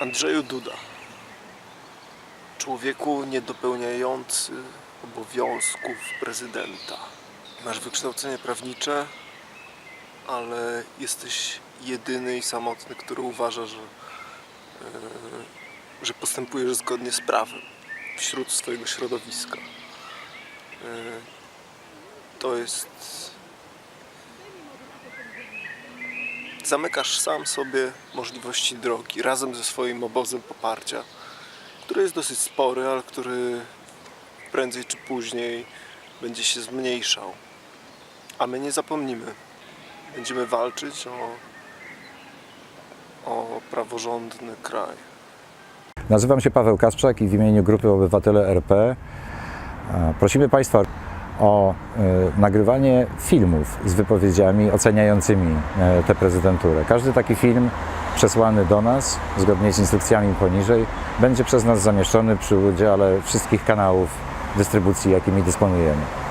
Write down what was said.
Andrzeju Duda. Człowieku niedopełniający obowiązków prezydenta. Masz wykształcenie prawnicze, ale jesteś jedyny i samotny, który uważa, że, e, że postępujesz zgodnie z prawem wśród swojego środowiska. E, to jest. Zamykasz sam sobie możliwości drogi razem ze swoim obozem poparcia, który jest dosyć spory, ale który prędzej czy później będzie się zmniejszał. A my nie zapomnimy. Będziemy walczyć o, o praworządny kraj. Nazywam się Paweł Kasprzak i w imieniu Grupy Obywatele RP e, prosimy Państwa o e, nagrywanie filmów z wypowiedziami oceniającymi e, tę prezydenturę. Każdy taki film przesłany do nas, zgodnie z instrukcjami poniżej, będzie przez nas zamieszczony przy udziale wszystkich kanałów dystrybucji, jakimi dysponujemy.